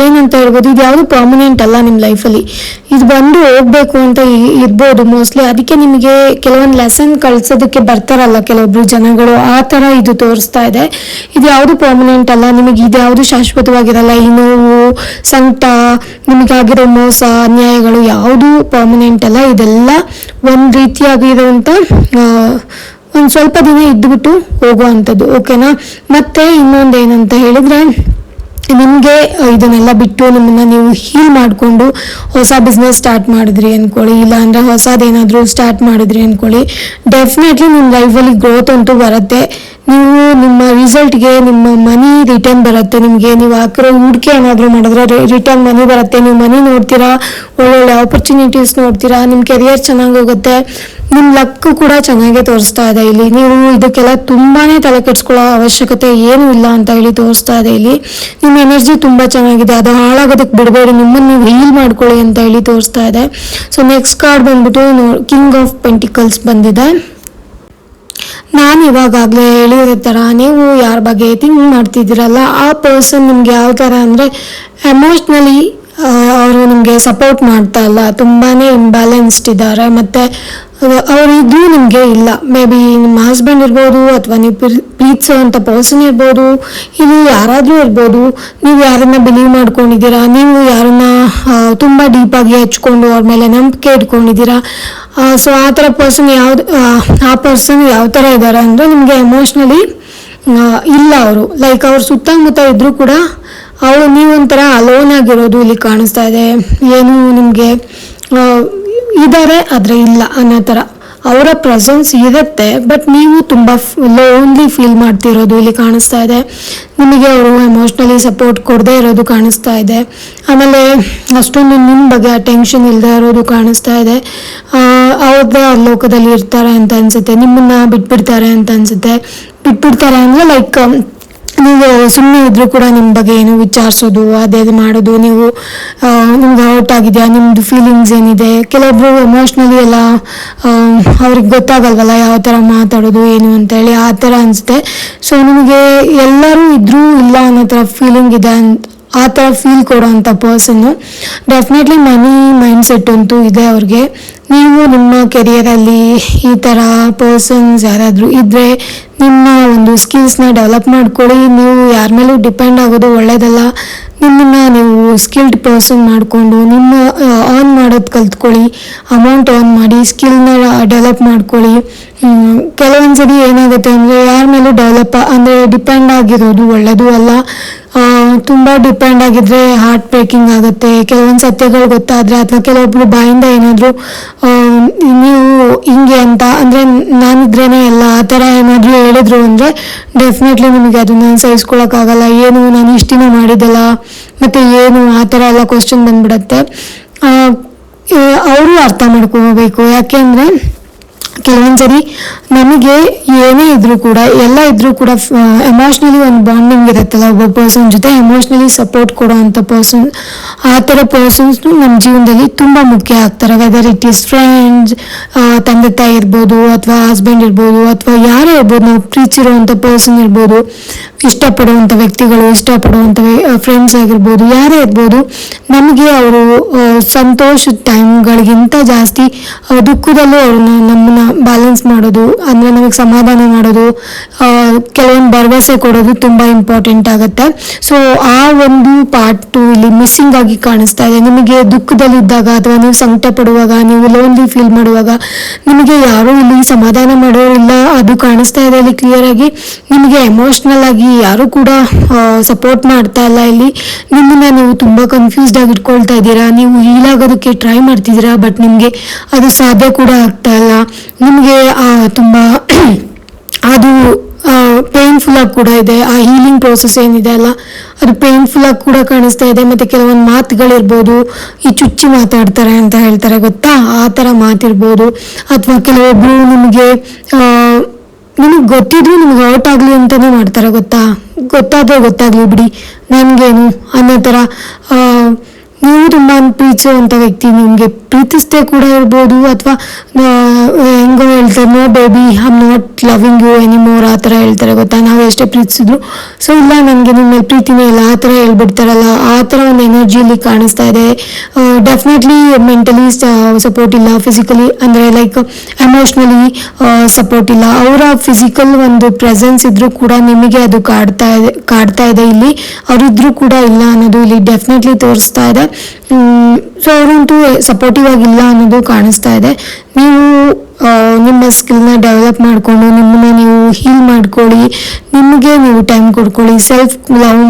ಏನಂತ ಹೇಳ್ಬೋದು, ಇದು ಯಾವುದು ಪರ್ಮನೆಂಟ್ ಅಲ್ಲ ನಿಮ್ಮ ಲೈಫಲ್ಲಿ ಇದು ಬಂದು ಹೋಗ್ಬೇಕು ಅಂತ ಇರ್ಬೋದು ಮೋಸ್ಟ್ಲಿ ಅದಕ್ಕೆ ನಿಮಗೆ ಕೆಲವೊಂದು ಲೆಸನ್ ಕಳ್ಸೋದಕ್ಕೆ ಬರ್ತಾರಲ್ಲ ಕೆಲವೊಬ್ರು ಜನಗಳು. ಆ ಥರ ಇದು ತೋರಿಸ್ತಾ ಇದೆ. ಇದು ಯಾವುದು ಪರ್ಮನೆಂಟ್ ಅಲ್ಲ, ನಿಮಗೆ ಇದು ಯಾವುದು ಶಾಶ್ವತವಾಗಿರಲ್ಲ? ಈ ನೋವು, ಸಂಕಟ ನಿಮಗಾಗಿರೋ ಮೋಸ, ಅನ್ಯಾಯಗಳು ಯಾವುದು ಪರ್ಮನೆಂಟ್ ಅಲ್ಲ? ಇದೆಲ್ಲ ಒಂದು ರೀತಿಯಾಗಿರುವಂಥ ಒಂದು ಸ್ವಲ್ಪ ದಿನ ಇದ್ದುಬಿಟ್ಟು ಹೋಗುವಂಥದ್ದು ಓಕೆನಾ ಮತ್ತೆ ಇನ್ನೊಂದು ಏನಂತ ಹೇಳಿದ್ರೆ ನಿಮಗೆ ಇದನ್ನೆಲ್ಲ ಬಿಟ್ಟು ನಿಮ್ಮನ್ನು ನೀವು ಹೀಲ್ ಮಾಡಿಕೊಂಡು ಹೊಸ ಬಿಸ್ನೆಸ್ ಸ್ಟಾರ್ಟ್ ಮಾಡಿದ್ರಿ ಅಂದ್ಕೊಳ್ಳಿ ಇಲ್ಲ ಅಂದರೆ ಹೊಸದೇನಾದರೂ ಸ್ಟಾರ್ಟ್ ಮಾಡಿದ್ರಿ ಅಂದ್ಕೊಳ್ಳಿ ಡೆಫಿನೆಟ್ಲಿ ನಿಮ್ಮ ಲೈಫಲ್ಲಿ ಗ್ರೋತ್ ಅಂತೂ ಬರುತ್ತೆ. ನೀವು ನಿಮ್ಮ ರಿಸಲ್ಟ್ಗೆ ನಿಮ್ಮ ಮನಿ ರಿಟರ್ನ್ ಬರುತ್ತೆ. ನಿಮಗೆ ನೀವು ಹಾಕಿರೋ ಹೂಡಿಕೆ ಏನಾದರೂ ಮಾಡಿದ್ರೆ ರಿಟರ್ನ್ ಮನಿ ಬರುತ್ತೆ. ನೀವು ಮನಿ ನೋಡ್ತೀರಾ, ಒಳ್ಳೊಳ್ಳೆ ಆಪರ್ಚುನಿಟೀಸ್ ನೋಡ್ತೀರಾ ನಿಮ್ಮ ಕೆರಿಯರ್ ಚೆನ್ನಾಗಿ ಹೋಗುತ್ತೆ. ನಿಮ್ಮ ಲಕ್ಕು ಕೂಡ ಚೆನ್ನಾಗೇ ತೋರಿಸ್ತಾ ಇದೆ ಇಲ್ಲಿ. ನೀವು ಇದಕ್ಕೆಲ್ಲ ತುಂಬಾನೇ ತಲೆ ಕೆಡ್ಸ್ಕೊಳ್ಳೋ ಅವಶ್ಯಕತೆ ಏನೂ ಇಲ್ಲ ಅಂತ ಹೇಳಿ ತೋರಿಸ್ತಾ ಇದೆ ಇಲ್ಲಿ. ನಿಮ್ಮ ಎನರ್ಜಿ ತುಂಬ ಚೆನ್ನಾಗಿದೆ. ಅದು ಹಾಳಾಗೋದಕ್ಕೆ ಬಿಡಬೇಡಿ. ನಿಮ್ಮನ್ನು ನೀವು ಹೀಲ್ ಮಾಡ್ಕೊಳ್ಳಿ ಅಂತ ಹೇಳಿ ತೋರಿಸ್ತಾ ಇದೆ. ಸೊ ನೆಕ್ಸ್ಟ್ ಕಾರ್ಡ್ ಬಂದ್ಬಿಟ್ಟು ಕಿಂಗ್ ಆಫ್ ಪೆಂಟಿಕಲ್ಸ್ ಬಂದಿದೆ. ನಾನು ಇವಾಗಾಗ್ಲೇ ಹೇಳಿರೋ ಥರ ನೀವು ಯಾರ ಬಗ್ಗೆ ಥಿಂಕ್ ಮಾಡ್ತಿದ್ದೀರಲ್ಲ, ಆ ಪರ್ಸನ್ ನಿಮ್ಗೆ ಯಾವ ಥರ ಅಂದರೆ ಎಮೋಷ್ನಲಿ ಅವರು ನಿಮಗೆ ಸಪೋರ್ಟ್ ಮಾಡ್ತಾ ಇಲ್ಲ. ತುಂಬಾ ಇಂಬ್ಯಾಲೆನ್ಸ್ಡ್ ಇದ್ದಾರೆ. ಮತ್ತು ಅವರಿಗೂ ನಿಮಗೆ ಇಲ್ಲ. ಮೇ ಬಿ ನಿಮ್ಮ ಹಸ್ಬೆಂಡ್ ಇರ್ಬೋದು, ಅಥವಾ ನೀವು ಪ್ರೀತಿಸುವಂಥ ಪರ್ಸನ್ ಇರ್ಬೋದು ಇಲ್ಲಿ ಯಾರಾದರೂ ಇರ್ಬೋದು, ನೀವು ಯಾರನ್ನ ಬಿಲೀವ್ ಮಾಡ್ಕೊಂಡಿದ್ದೀರಾ, ನೀವು ಯಾರನ್ನ ತುಂಬ ಡೀಪಾಗಿ ಹಚ್ಕೊಂಡು ಅವ್ರ ಮೇಲೆ ನಂಬಿಕೆ ಇಟ್ಕೊಂಡಿದ್ದೀರಾ ಸೊ ಆ ಥರ ಪರ್ಸನ್ ಯಾವ್ದು, ಆ ಪರ್ಸನ್ ಯಾವ ಥರ ಇದ್ದಾರೆ ಅಂದರೆ ನಿಮಗೆ ಎಮೋಷ್ನಲಿ ಇಲ್ಲ ಅವರು. ಲೈಕ್ ಅವ್ರ ಸುತ್ತಮುತ್ತ ಇದ್ದರೂ ಕೂಡ ಅವರು ನೀವೊಂಥರ ಅಲೋನ್ ಆಗಿರೋದು ಇಲ್ಲಿ ಕಾಣಿಸ್ತಾ ಇದೆ. ಏನು ನಿಮಗೆ ಇದ್ದಾರೆ ಆದರೆ ಇಲ್ಲ ಅನ್ನೋ ಥರ. ಅವರ ಪ್ರೆಸೆನ್ಸ್ ಇರುತ್ತೆ ಬಟ್ ನೀವು ತುಂಬ ಲೋನ್ಲಿ ಫೀಲ್ ಮಾಡ್ತಿರೋದು ಇಲ್ಲಿ ಕಾಣಿಸ್ತಾ ಇದೆ. ನಿಮಗೆ ಅವರು ಎಮೋಷ್ನಲಿ ಸಪೋರ್ಟ್ ಕೊಡದೇ ಇರೋದು ಕಾಣಿಸ್ತಾ ಇದೆ. ಆಮೇಲೆ ಅಷ್ಟೊಂದು ನಿಮ್ಮ ಬಗ್ಗೆ ಟೆನ್ಷನ್ ಇಲ್ಲದೆ ಇರೋದು ಕಾಣಿಸ್ತಾ ಇದೆ. ಅವ್ರದ್ದೇ ಆ ಲೋಕದಲ್ಲಿ ಇರ್ತಾರೆ ಅಂತ ಅನಿಸುತ್ತೆ, ನಿಮ್ಮನ್ನ ಬಿಟ್ಬಿಡ್ತಾರೆ ಅಂತ ಅನಿಸುತ್ತೆ. ಬಿಟ್ಬಿಡ್ತಾರೆ ಅಂದರೆ ಲೈಕ್ ನೀವು ಸುಮ್ಮನೆ ಇದ್ರೂ ಕೂಡ ನಿಮ್ಮ ಬಗ್ಗೆ ಏನು ವಿಚಾರಿಸೋದು, ಅದೇ ಮಾಡೋದು, ನೀವು ನಿಮ್ಗೆ ಔಟ್ ಆಗಿದೆಯಾ ನಿಮ್ಮದು ಫೀಲಿಂಗ್ಸ್ ಏನಿದೆ? ಕೆಲವೊಬ್ರು ಎಮೋಷ್ನಲಿ ಎಲ್ಲ ಅವ್ರಿಗೆ ಗೊತ್ತಾಗಲ್ವಲ್ಲ ಯಾವ ಥರ ಮಾತಾಡೋದು, ಏನು ಅಂತೇಳಿ ಆ ಥರ ಅನಿಸುತ್ತೆ. ಸೊ ನಿಮಗೆ ಎಲ್ಲರೂ ಇದ್ರೂ ಇಲ್ಲ ಅನ್ನೋ ಥರ ಫೀಲಿಂಗ್ ಇದೆ ಅಂತ ಆ ಥರ ಫೀಲ್ ಕೊಡೋವಂಥ ಪರ್ಸನ್ನು ಡೆಫಿನೆಟ್ಲಿ ಮನಿ ಮೈಂಡ್ ಸೆಟ್ ಅಂತೂ ಇದೆ ಅವ್ರಿಗೆ. ನೀವು ನಿಮ್ಮ ಕೆರಿಯರಲ್ಲಿ ಈ ಥರ ಪರ್ಸನ್ಸ್ ಯಾರಾದರೂ ಇದ್ದರೆ ನಿಮ್ಮ ಒಂದು ಸ್ಕಿಲ್ಸ್ನ ಡೆವಲಪ್ ಮಾಡ್ಕೊಳ್ಳಿ. ನೀವು ಯಾರ ಮೇಲೂ ಡಿಪೆಂಡ್ ಆಗೋದು ಒಳ್ಳೇದಲ್ಲ. ನಿಮ್ಮನ್ನು ನೀವು ಸ್ಕಿಲ್ಡ್ ಪರ್ಸನ್ ಮಾಡಿಕೊಂಡು, ನಿಮ್ಮ ಆನ್ ಮಾಡೋದು ಕಲ್ತ್ಕೊಳ್ಳಿ. ಅಮೌಂಟ್ ಆನ್ ಮಾಡಿ ಸ್ಕಿಲ್ನ ಡೆವಲಪ್ ಮಾಡ್ಕೊಳ್ಳಿ. ಕೆಲವೊಂದು ಸರಿ ಏನಾಗುತ್ತೆ ಅಂದರೆ ಯಾರ ಮೇಲೂ ಡೆವಲಪ್ ಅಂದರೆ ಡಿಪೆಂಡ್ ಆಗಿರೋದು ಒಳ್ಳೆಯದು ಅಲ್ಲ. ತುಂಬ ಡಿಪೆಂಡ್ ಆಗಿದ್ರೆ ಹಾರ್ಟ್ ಬ್ರೇಕಿಂಗ್ ಆಗುತ್ತೆ. ಕೆಲವೊಂದು ಸತ್ಯಗಳು ಗೊತ್ತಾದರೆ ಅಥವಾ ಕೆಲವೊಬ್ರು ಬಾಯಿಂದ ಏನಾದರೂ ನೀವು ಹಿಂಗೆ ಅಂತ, ಅಂದರೆ ನಾನಿದ್ರೇನೆ ಎಲ್ಲ ಆ ಥರ ಏನಾದರೂ ಹೇಳಿದ್ರು ಅಂದರೆ ಡೆಫಿನೆಟ್ಲಿ ನಿಮಗೆ ಅದನ್ನ ಸಹಿಸ್ಕೊಳಕ್ಕಾಗಲ್ಲ ಏನು ನಾನು ಇಷ್ಟಿನ ಮಾಡಿದ್ದಲ್ಲ, ಮತ್ತು ಏನು ಆ ಥರ ಎಲ್ಲ ಕ್ವಶನ್ ಬಂದ್ಬಿಡತ್ತೆ. ಅವರು ಅರ್ಥ ಮಾಡ್ಕೋಬೇಕು. ಯಾಕೆಂದರೆ ಕೆಲವೊಂದ್ಸರಿ ನಮಗೆ ಏನೇ ಇದ್ರೂ ಕೂಡ, ಎಲ್ಲ ಇದ್ರೂ ಕೂಡ ಎಮೋಷ್ನಲಿ ಒಂದು ಬಾಂಡಿಂಗ್ ಇರುತ್ತಲ್ಲ, ಒಬ್ಬ ಪರ್ಸನ್ ಜೊತೆ ಎಮೋಷ್ನಲಿ ಸಪೋರ್ಟ್ ಕೊಡೋ ಅಂಥ ಪರ್ಸನ್ ಆ ಥರ ಪರ್ಸನ್ಸ್ನು ನಮ್ಮ ಜೀವನದಲ್ಲಿ ತುಂಬ ಮುಖ್ಯ ಆಗ್ತಾರೆ. ವೆದರ್ ಇಟ್ ಈಸ್ ಫ್ರೆಂಡ್ಸ್ ತಂದೆ ತಾಯಿ ಇರ್ಬೋದು, ಅಥವಾ ಹಸ್ಬೆಂಡ್ ಇರ್ಬೋದು, ಅಥವಾ ಯಾರೇ ಇರ್ಬೋದು, ನಾವು ಪ್ರೀತಿಸಿರುವಂಥ ಪರ್ಸನ್ ಇರ್ಬೋದು ಇಷ್ಟಪಡುವಂಥ ವ್ಯಕ್ತಿಗಳು ಇಷ್ಟಪಡುವಂಥ ಫ್ರೆಂಡ್ಸ್ ಆಗಿರ್ಬೋದು, ಯಾರೇ ಇರ್ಬೋದು, ನಮಗೆ ಅವರು ಸಂತೋಷದ ಟೈಮ್ಗಳಿಗಿಂತ ಜಾಸ್ತಿ ದುಃಖದಲ್ಲೂ ಅವ್ರನ್ನ ನಮ್ಮನ್ನ ಬ್ಯಾಲೆನ್ಸ್ ಮಾಡೋದು, ಅಂದರೆ ನಮಗೆ ಸಮಾಧಾನ ಮಾಡೋದು ಕೆಲವೊಂದು ಭರವಸೆ ಕೊಡೋದು ತುಂಬ ಇಂಪಾರ್ಟೆಂಟ್ ಆಗುತ್ತೆ. ಸೊ ಆ ಒಂದು ಪಾರ್ಟು ಇಲ್ಲಿ ಮಿಸ್ಸಿಂಗ್ ಆಗಿ ಕಾಣಿಸ್ತಾ ಇದೆ. ನಿಮಗೆ ದುಃಖದಲ್ಲಿದ್ದಾಗ ಅಥವಾ ನೀವು ಸಂಕಟ ಪಡುವಾಗ ನೀವು ಲೋನ್ಲಿ ಫೀಲ್ ಮಾಡುವಾಗ, ನಿಮಗೆ ಯಾರೂ ಇಲ್ಲಿ ಸಮಾಧಾನ ಮಾಡೋರಿಲ್ಲ. ಅದು ಕಾಣಿಸ್ತಾ ಇದೆ ಇಲ್ಲಿ ಕ್ಲಿಯರ್ ಆಗಿ. ನಿಮಗೆ ಎಮೋಷ್ನಲ್ ಆಗಿ ಯಾರು ಕೂಡ ಸಪೋರ್ಟ್ ಮಾಡ್ತಾ ಇಲ್ಲ ಇಲ್ಲಿ. ನಿಮ್ಮನ್ನ ನೀವು ತುಂಬ ಕನ್ಫ್ಯೂಸ್ಡ್ ಆಗಿ ಇಟ್ಕೊಳ್ತಾ ಇದ್ದೀರಾ. ನೀವು ಹೀಲ್ ಆಗೋದಕ್ಕೆ ಟ್ರೈ ಮಾಡ್ತಿದ್ದೀರಾ ಬಟ್ ನಿಮಗೆ ಅದು ಸಾಧ್ಯ ಕೂಡ ಆಗ್ತಾ ಇಲ್ಲ. ನಿಮಗೆ ತುಂಬ ಅದು ಪೇನ್ಫುಲ್ ಆಗಿ ಕೂಡ ಇದೆ. ಆ ಹೀಲಿಂಗ್ ಪ್ರೋಸೆಸ್ ಏನಿದೆ ಅಲ್ಲ, ಅದು ಪೇನ್ಫುಲ್ ಆಗಿ ಕೂಡ ಕಾಣಿಸ್ತಾ ಇದೆ. ಮತ್ತೆ ಕೆಲವೊಂದು ಮಾತುಗಳಿರ್ಬೋದು, ಈ ಚುಚ್ಚಿ ಮಾತಾಡ್ತಾರೆ ಅಂತ ಹೇಳ್ತಾರೆ, ಗೊತ್ತಾ? ಆ ಥರ ಮಾತಿರ್ಬೋದು. ಅಥವಾ ಕೆಲವೊಬ್ಬರು ನಿಮಗೆ ನಿಮಗೆ ಗೊತ್ತಿದ್ರು ನಿಮ್ಗೆ ಔಟ್ ಆಗಲಿ ಅಂತಲೇ ಮಾಡ್ತಾರೆ, ಗೊತ್ತಾ? ಗೊತ್ತಾದ್ರೆ ಗೊತ್ತಾಗ್ಲಿ ಬಿಡಿ. ನನಗೇನು ಅನ್ನೋ ಥರ ನೀವು ತುಂಬ ಪ್ರೀತಿಸುವಂಥ ವ್ಯಕ್ತಿ ನಿಮಗೆ ಪ್ರೀತಿಸದೆ ಕೂಡ ಇರ್ಬೋದು ಅಥವಾ ಹೆಂಗೋ ಹೇಳ್ತಾರೆ no baby I'm not loving you anymore ಆ ಥರ ಹೇಳ್ತಾರೆ, ಗೊತ್ತಾ? ನಾವು ಎಷ್ಟೇ ಪ್ರೀತಿಸಿದ್ರು. ಸೊ ಇಲ್ಲ, ನನಗೆ ನಿಮ್ಮ ಪ್ರೀತಿನೇ ಇಲ್ಲ, ಆ ಥರ ಹೇಳ್ಬಿಡ್ತಾರಲ್ಲ, ಆ ಥರ ಒಂದು ಎನರ್ಜಿಯಲ್ಲಿ ಕಾಣಿಸ್ತಾ ಇದೆ. ಡೆಫಿನೆಟ್ಲಿ ಮೆಂಟಲಿ ಸಪೋರ್ಟ್ ಇಲ್ಲ ಫಿಸಿಕಲಿ ಅಂದರೆ ಲೈಕ್ ಎಮೋಷ್ನಲಿ ಸಪೋರ್ಟ್ ಇಲ್ಲ. ಅವರ ಫಿಸಿಕಲ್ ಒಂದು ಪ್ರೆಸೆನ್ಸ್ ಇದ್ರೂ ಕೂಡ ನಿಮಗೆ ಅದು ಕಾಡ್ತಾ ಇದೆ ಕಾಡ್ತಾ ಇದೆ ಇಲ್ಲಿ. ಅವರಿದ್ರೂ ಕೂಡ ಇಲ್ಲ ಅನ್ನೋದು ಇಲ್ಲಿ ಡೆಫಿನೆಟ್ಲಿ ತೋರಿಸ್ತಾ ಇದೆ. ಸೊ ಅವರಂತೂ ಸಪೋರ್ಟಿವ್ ಆಗಿಲ್ಲ ಅನ್ನೋದು ಕಾಣಿಸ್ತಾ ಇದೆ. ನೀವು ನಿಮ್ಮ ಸ್ಕಿಲ್ನ ಡೆವಲಪ್ ಮಾಡಿಕೊಂಡು, ನಿಮ್ಮನ್ನ ನೀವು ಹೀಲ್ ಮಾಡ್ಕೊಳ್ಳಿ, ನಿಮಗೆ ನೀವು ಟೈಮ್ ಕೊಡ್ಕೊಳ್ಳಿ. ಸೆಲ್ಫ್ ಲವ್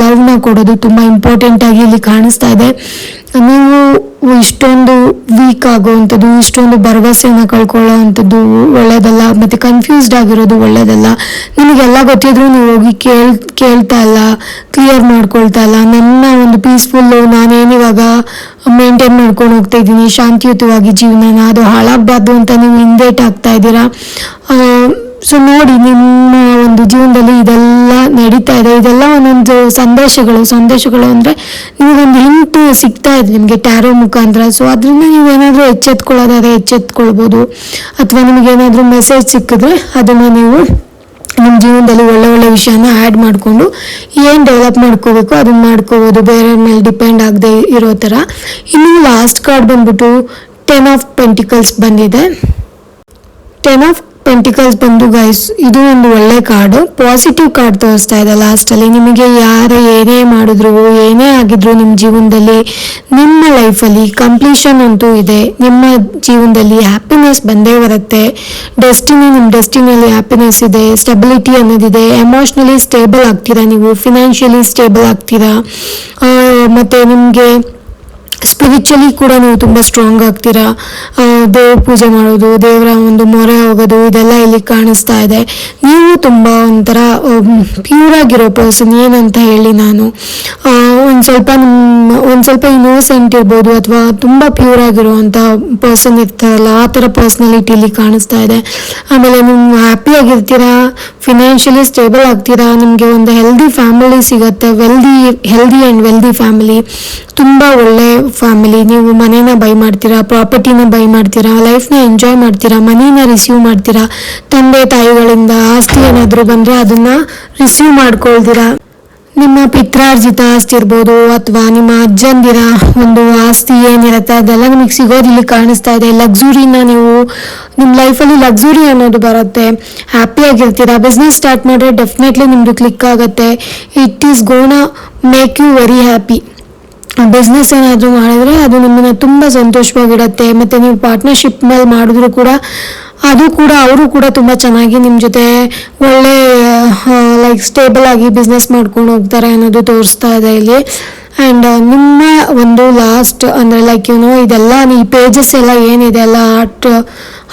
ಲವ್ನ ಕೊಡೋದು ತುಂಬ ಇಂಪಾರ್ಟೆಂಟ್ ಆಗಿ ಇಲ್ಲಿ ಕಾಣಿಸ್ತಾ ಇದೆ. ನೀವು ಇಷ್ಟೊಂದು ವೀಕ್ ಆಗುವಂಥದ್ದು, ಇಷ್ಟೊಂದು ಭರವಸೆನ ಕಳ್ಕೊಳ್ಳೋ ಅಂಥದ್ದು ಒಳ್ಳೇದಲ್ಲ, ಮತ್ತು ಕನ್ಫ್ಯೂಸ್ಡ್ ಆಗಿರೋದು ಒಳ್ಳೇದಲ್ಲ, ನಿಮಗೆಲ್ಲ ಗೊತ್ತಿದ್ರು ನೀವು ಹೋಗಿ ಕೇಳ್, ಕೇಳ್ತಾ ಇಲ್ಲ ಕ್ಲಿಯರ್ ಮಾಡ್ಕೊಳ್ತಾ ಇಲ್ಲ. ನನ್ನ ಒಂದು ಪೀಸ್ಫುಲ್ಲು ನಾನೇನಿವಾಗ ಮೇಂಟೈನ್ ಮಾಡ್ಕೊಂಡು ಹೋಗ್ತಾ ಇದ್ದೀನಿ, ಶಾಂತಿಯುತವಾಗಿ ಜೀವನನ, ಅದು ಹಾಳಾಗಬಾರ್ದು ಅಂತ ನೀವು ಹಿಂದೇಟ್ ಆಗ್ತಾ ಇದ್ದೀರಾ? ಸೊ ನೋಡಿ ನಿಮ್ಮ ಒಂದು ಜೀವನದಲ್ಲಿ ಇದೆಲ್ಲ ನಡೀತಾ ಇದೆ. ಇದೆಲ್ಲ ಒಂದೊಂದು ಸಂದೇಶಗಳು ಸಂದೇಶಗಳು ಅಂದರೆ ನಿಮಗೊಂದು ಹಿಂಟು ಸಿಗ್ತಾ ಇದೆ ನಿಮಗೆ ಟ್ಯಾರೋ ಮುಖಾಂತರ. ಸೊ ಅದರಿಂದ ನೀವು ಏನಾದರೂ ಎಚ್ಚೆತ್ಕೊಳ್ಳೋದಾದ್ರೆ ಎಚ್ಚೆತ್ಕೊಳ್ಬೋದು. ಅಥವಾ ನಿಮಗೇನಾದರೂ ಮೆಸೇಜ್ ಸಿಕ್ಕಿದ್ರೆ ಅದನ್ನು ನೀವು ನಿಮ್ಮ ಜೀವನದಲ್ಲಿ ಒಳ್ಳೆ ಒಳ್ಳೆ ವಿಷಯನ ಆ್ಯಡ್ ಮಾಡಿಕೊಂಡು ಏನು ಡೆವಲಪ್ ಮಾಡ್ಕೋಬೇಕು ಅದನ್ನ ಮಾಡ್ಕೋಬೋದು. ಬೇರೆಯವ್ರ ಮೇಲೆ ಡಿಪೆಂಡ್ ಆಗದೆ ಇರೋ ಥರ ಇನ್ನು ಲಾಸ್ಟ್ ಕಾರ್ಡ್ ಬಂದ್ಬಿಟ್ಟು ಟೆನ್ ಆಫ್ ಪೆಂಟಿಕಲ್ಸ್ ಬಂದಿದೆ. ಟೆನ್ ಆಫ್ ಪೆಂಟಿಕಲ್ಸ್ ಬಂದು ಗೈಸ್ ಇದು ಒಂದು ಒಳ್ಳೆ ಕಾರ್ಡು ಪಾಸಿಟಿವ್ ಕಾರ್ಡ್ ತೋರಿಸ್ತಾ ಇದೆ ಲಾಸ್ಟಲ್ಲಿ ನಿಮಗೆ ಯಾರು ಏನೇ ಮಾಡಿದ್ರು, ಏನೇ ಆಗಿದ್ರು ನಿಮ್ಮ ಜೀವನದಲ್ಲಿ, ನಿಮ್ಮ ಲೈಫಲ್ಲಿ ಕಂಪ್ಲೀಷನ್ ಅಂತೂ ಇದೆ. ನಿಮ್ಮ ಜೀವನದಲ್ಲಿ ಹ್ಯಾಪಿನೆಸ್ ಬಂದೇ ಬರುತ್ತೆ. ಡೆಸ್ಟಿನಿ ನಿಮ್ಮ ಡೆಸ್ಟಿನಿಯಲ್ಲಿ ಹ್ಯಾಪಿನೆಸ್ ಇದೆ ಸ್ಟೆಬಿಲಿಟಿ ಅನ್ನೋದಿದೆ. ಎಮೋಷ್ನಲಿ ಸ್ಟೇಬಲ್ ಆಗ್ತೀರಾ ನೀವು? ಫಿನಾನ್ಷಿಯಲಿ ಸ್ಟೇಬಲ್ ಆಗ್ತೀರಾ? ಮತ್ತು ಮತ್ತೆ ನಿಮಗೆ ಸ್ಪಿರಿಚುಲಿ ಕೂಡ ನೀವು ತುಂಬ ಸ್ಟ್ರಾಂಗ್ ಆಗ್ತೀರಾ? ದೇವ್ರ ಪೂಜೆ ಮಾಡೋದು, ದೇವರ ಒಂದು ಮೊರೆ ಹೋಗೋದು, ಇದೆಲ್ಲ ಇಲ್ಲಿ ಕಾಣಿಸ್ತಾ ಇದೆ. ನೀವು ತುಂಬ ಒಂಥರ ಪ್ಯೂರ್ ಆಗಿರೋ ಪರ್ಸನ್ ಏನಂತ ಹೇಳಿ ನಾನು. ಒಂದು ಸ್ವಲ್ಪ ನಿಮ್ಮ, ಒಂದು ಸ್ವಲ್ಪ ಇನ್ನೋಸೆಂಟ್ ಇರ್ಬೋದು ಅಥವಾ ತುಂಬ ಪ್ಯೂರ್ ಆಗಿರುವಂಥ ಪರ್ಸನ್ ಇರ್ತಾರಲ್ಲ, ಆ ಥರ ಪರ್ಸ್ನಾಲಿಟಿಲಿ ಕಾಣಿಸ್ತಾ ಇದೆ. ಆಮೇಲೆ ನೀವು ಹ್ಯಾಪಿಯಾಗಿರ್ತೀರಾ ಫಿನಾನ್ಷಿಯಲಿ ಸ್ಟೇಬಲ್ ಆಗ್ತೀರಾ, ನಿಮಗೆ ಒಂದು ಹೆಲ್ದಿ ಫ್ಯಾಮಿಲಿ ಸಿಗುತ್ತೆ wealthy healthy and wealthy family ತುಂಬ ಒಳ್ಳೆ ಫ್ಯಾಮಿಲಿ ನೀವು ಮನೇನ ಬೈ ಮಾಡ್ತೀರಾ ಪ್ರಾಪರ್ಟಿನ ಬೈ ಮಾಡ್ತೀರಾ ಲೈಫ್ನ ಎಂಜಾಯ್ ಮಾಡ್ತೀರಾ, ಮನೇನ ರಿಸೀವ್ ಮಾಡ್ತೀರಾ, ತಂದೆ ತಾಯಿಗಳಿಂದ ಆಸ್ತಿ ಏನಾದರೂ ಬಂದರೆ ಅದನ್ನು ರಿಸೀವ್ ಮಾಡ್ಕೊಳ್ತೀರಾ. ನಿಮ್ಮ ಪಿತ್ರಾರ್ಜಿತ ಆಸ್ತಿ ಇರ್ಬೋದು ಅಥವಾ ನಿಮ್ಮ ಅಜ್ಜಂದಿರ ಒಂದು ಆಸ್ತಿ ಏನಿರುತ್ತೆ, ಅದೆಲ್ಲ ನಿಮಗೆ ಸಿಗೋದು ಇಲ್ಲಿ ಕಾಣಿಸ್ತಾ ಇದೆ. ಲಕ್ಸುರಿನ ನೀವು ನಿಮ್ಮ ಲೈಫಲ್ಲಿ ಲಕ್ಸುರಿ ಅನ್ನೋದು ಬರುತ್ತೆ. ಹ್ಯಾಪಿಯಾಗಿರ್ತೀರಾ ಬಿಸ್ನೆಸ್ ಸ್ಟಾರ್ಟ್ ಮಾಡಿದ್ರೆ ಡೆಫಿನೆಟ್ಲಿ ನಿಮ್ಮದು ಕ್ಲಿಕ್ ಆಗುತ್ತೆ. It is gonna make you very happy business ಏನಾದರೂ ಮಾಡಿದ್ರೆ ಅದು ನಿಮ್ಮನ್ನು ತುಂಬ ಸಂತೋಷವಾಗಿಡತ್ತೆ. ಮತ್ತು ನೀವು ಪಾರ್ಟ್ನರ್ಶಿಪ್ ಮೇಲೆ ಮಾಡಿದ್ರು ಕೂಡ ಅದು ಕೂಡ ಅವರು ಕೂಡ ತುಂಬ ಚೆನ್ನಾಗಿ ನಿಮ್ಮ ಜೊತೆ ಒಳ್ಳೆ ಲೈಕ್ ಸ್ಟೇಬಲ್ ಆಗಿ ಬಿಸ್ನೆಸ್ ಮಾಡ್ಕೊಂಡು ಹೋಗ್ತಾರೆ ಅನ್ನೋದು ತೋರಿಸ್ತಾ ಇದೆ ಇಲ್ಲಿ. ಆ್ಯಂಡ್ ನಿಮ್ಮ ಒಂದು ಲಾಸ್ಟ್ ಅಂದರೆ ಲೈಕ್ ಯುನೋ ಇದೆಲ್ಲ ಈ ಪೇಜಸ್ ಎಲ್ಲ ಏನಿದೆ? ಎಲ್ಲ ಆರ್ಟ್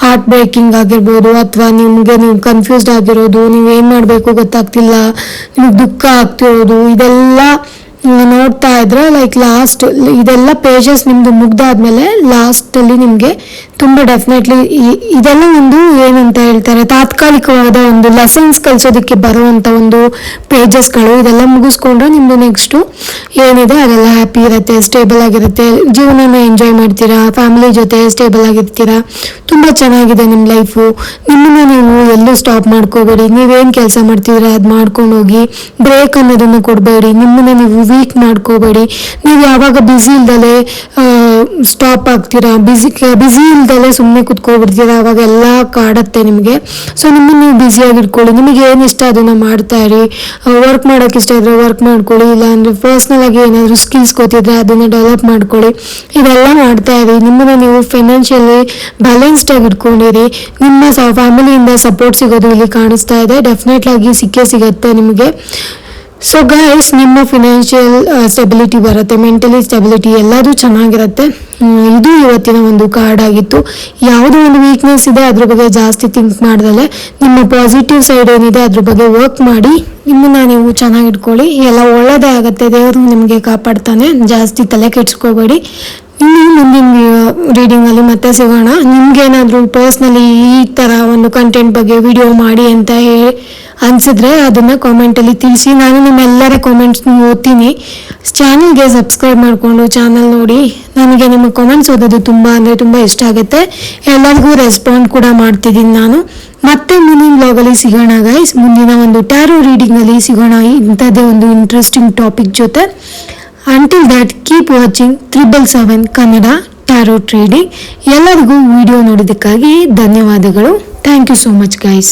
ಹಾರ್ಟ್ ಬ್ರೇಕಿಂಗ್ ಆಗಿರ್ಬೋದು ಅಥವಾ ನಿಮಗೆ ನೀವು ಕನ್ಫ್ಯೂಸ್ಡ್ ಆಗಿರೋದು, ನೀವು ಏನು ಮಾಡಬೇಕು ಗೊತ್ತಾಗ್ತಿಲ್ಲ, ನಿಮಗೆ ದುಃಖ ಆಗ್ತಿರೋದು, ಇದೆಲ್ಲ ನೋಡ್ತಾ ಇದ್ರೆ ಲೈಕ್ ಲಾಸ್ಟ್ ಇದೆಲ್ಲ ಪೇಜಸ್ ನಿಮ್ದು ಮುಗ್ದಾದ್ಮೇಲೆ ಲಾಸ್ಟಲ್ಲಿ ನಿಮಗೆ ತುಂಬ ಡೆಫಿನೆಟ್ಲಿ ಇದೆಲ್ಲ ಒಂದು ಏನಂತ ಹೇಳ್ತಾರೆ, ತಾತ್ಕಾಲಿಕವಾದ ಒಂದು ಲೆಸನ್ಸ್ ಕಲಿಸೋದಕ್ಕೆ ಬರುವಂತ ಒಂದು ಪೇಜಸ್ಗಳು ಇದೆಲ್ಲ ಮುಗಿಸ್ಕೊಂಡ್ರೆ ನಿಮ್ಮದು ನೆಕ್ಸ್ಟು ಏನಿದೆ ಅದೆಲ್ಲ ಹ್ಯಾಪಿ ಇರುತ್ತೆ ಸ್ಟೇಬಲ್ ಆಗಿರುತ್ತೆ, ಜೀವನನ ಎಂಜಾಯ್ ಮಾಡ್ತೀರಾ ಫ್ಯಾಮಿಲಿ ಜೊತೆ ಸ್ಟೇಬಲ್ ಆಗಿರ್ತೀರಾ, ತುಂಬ ಚೆನ್ನಾಗಿದೆ ನಿಮ್ಮ ಲೈಫು ನಿಮ್ಮನ್ನ ನೀವು ಎಲ್ಲೂ ಸ್ಟಾಪ್ ಮಾಡ್ಕೋಬೇಡಿ, ನೀವೇನು ಕೆಲಸ ಮಾಡ್ತಿದ್ರೆ ಅದು ಮಾಡ್ಕೊಂಡು ಹೋಗಿ ಬ್ರೇಕ್ ಅನ್ನೋದನ್ನು ಕೊಡಬೇಡಿ, ನಿಮ್ಮನ್ನ ನೀವು ವೀಕ್ ಮಾಡ್ಕೋಬೇಡಿ. ನೀವು ಯಾವಾಗ ಬ್ಯುಸಿ ಇಲ್ದಲೆ ಸ್ಟಾಪ್ ಆಗ್ತೀರಾ? ಬಿಸಿ ಬಿಸಿ ಇಲ್ದಲ್ಲೇ ಸುಮ್ಮನೆ ಕುತ್ಕೊಬಿಡ್ತೀರಾ ಅವಾಗ ಎಲ್ಲ ಕಾಡತ್ತೆ ನಿಮಗೆ. ಸೊ ನಿಮ್ಮನ್ನು ನೀವು ಬ್ಯುಸಿಯಾಗಿ ಇಟ್ಕೊಳ್ಳಿ ನಿಮಗೆ ಏನು ಇಷ್ಟ ಅದನ್ನು ಮಾಡ್ತಾ ಇರಿ. ವರ್ಕ್ ಮಾಡೋಕೆ ಇಷ್ಟ ಇದ್ರೆ ವರ್ಕ್ ಮಾಡ್ಕೊಳ್ಳಿ. ಇಲ್ಲ ಅಂದರೆ ಪರ್ಸ್ನಲ್ ಆಗಿ ಏನಾದರೂ ಸ್ಕಿಲ್ಸ್ ಗೊತ್ತಿದ್ರೆ ಅದನ್ನು ಡೆವಲಪ್ ಮಾಡ್ಕೊಳ್ಳಿ. ಇದೆಲ್ಲ ಮಾಡ್ತಾ ಇರಿ. ನಿಮ್ಮನ್ನು ನೀವು ಫೈನಾನ್ಷಿಯಲಿ ಬ್ಯಾಲೆನ್ಸ್ಡ್ ಆಗಿ ಇಟ್ಕೊಂಡಿರಿ. ನಿಮ್ಮ ಫ್ಯಾಮಿಲಿಯಿಂದ ಸಪೋರ್ಟ್ ಸಿಗೋದು ಇಲ್ಲಿ ಕಾಣಿಸ್ತಾ ಇದೆ. ಡೆಫಿನೆಟ್ಲಾಗಿ ಸಿಕ್ಕೇ ಸಿಗುತ್ತೆ ನಿಮಗೆ. ಸೊ ಗೈಸ್ ನಿಮ್ಮ ಫಿನಾನ್ಷಿಯಲ್ ಸ್ಟೆಬಿಲಿಟಿ ಬರುತ್ತೆ ಮೆಂಟಲಿ ಸ್ಟೆಬಿಲಿಟಿ ಎಲ್ಲದೂ ಚೆನ್ನಾಗಿರುತ್ತೆ. ಇದು ಇವತ್ತಿನ ಒಂದು ಕಾರ್ಡ್ ಆಗಿತ್ತು. ಯಾವುದೋ ಒಂದು ವೀಕ್ನೆಸ್ ಇದೆ, ಅದ್ರ ಬಗ್ಗೆ ಜಾಸ್ತಿ ಥಿಂಕ್ ಮಾಡ್ದಲೆ. ನಿಮ್ಮ ಪಾಸಿಟಿವ್ ಸೈಡ್ ಏನಿದೆ, ಅದ್ರ ಬಗ್ಗೆ ವರ್ಕ್ ಮಾಡಿ, ನಿಮ್ಮನ್ನ ನೀವು ಚೆನ್ನಾಗಿಟ್ಕೊಳ್ಳಿ. ಎಲ್ಲ ಒಳ್ಳೇದೇ ಆಗುತ್ತೆ, ದೇವರು ನಿಮಗೆ ಕಾಪಾಡ್ತಾನೆ. ಜಾಸ್ತಿ ತಲೆ ಕೆಡ್ಸ್ಕೋಬೇಡಿ. ಇನ್ನು ಮುಂದಿನ ರೀಡಿಂಗಲ್ಲಿ ಮತ್ತೆ ಸಿಗೋಣ. ನಿಮ್ಗೇನಾದರೂ ಪರ್ಸ್ನಲಿ ಈ ಥರ ಒಂದು ಕಂಟೆಂಟ್ ಬಗ್ಗೆ ವಿಡಿಯೋ ಮಾಡಿ ಅಂತ ಹೇಳಿ ಅನಿಸಿದ್ರೆ ಅದನ್ನು ಕಾಮೆಂಟಲ್ಲಿ ತಿಳಿಸಿ. ನಾನು ನಿಮ್ಮೆಲ್ಲರ ಕಾಮೆಂಟ್ಸ್ನ ಓದ್ತೀನಿ. ಚಾನಲ್ಗೆ ಸಬ್ಸ್ಕ್ರೈಬ್ ಮಾಡಿಕೊಂಡು ಚಾನಲ್ ನೋಡಿ. ನನಗೆ ನಿಮ್ಮ ಕಾಮೆಂಟ್ಸ್ ಓದೋದು ತುಂಬ ಅಂದರೆ ತುಂಬ ಇಷ್ಟ ಆಗುತ್ತೆ. ಎಲ್ಲರಿಗೂ ರೆಸ್ಪಾಂಡ್ ಕೂಡ ಮಾಡ್ತಿದ್ದೀನಿ ನಾನು. ಮತ್ತೆ ಮುಂದಿನ ಬ್ಲಾಗಲ್ಲಿ ಸಿಗೋಣ ಗೈಸ್ ಮುಂದಿನ ಒಂದು ಟ್ಯಾರೋ ರೀಡಿಂಗಲ್ಲಿ ಸಿಗೋಣ. ಇಂಥದ್ದೇ ಒಂದು ಇಂಟ್ರೆಸ್ಟಿಂಗ್ ಟಾಪಿಕ್ ಜೊತೆ. Until that keep watching triple seven Kannada tarot reading ಎಲ್ಲರಿಗೂ ವಿಡಿಯೋ ನೋಡಿದ್ದಕ್ಕಾಗಿ ಧನ್ಯವಾದಗಳು. Thank you so much guys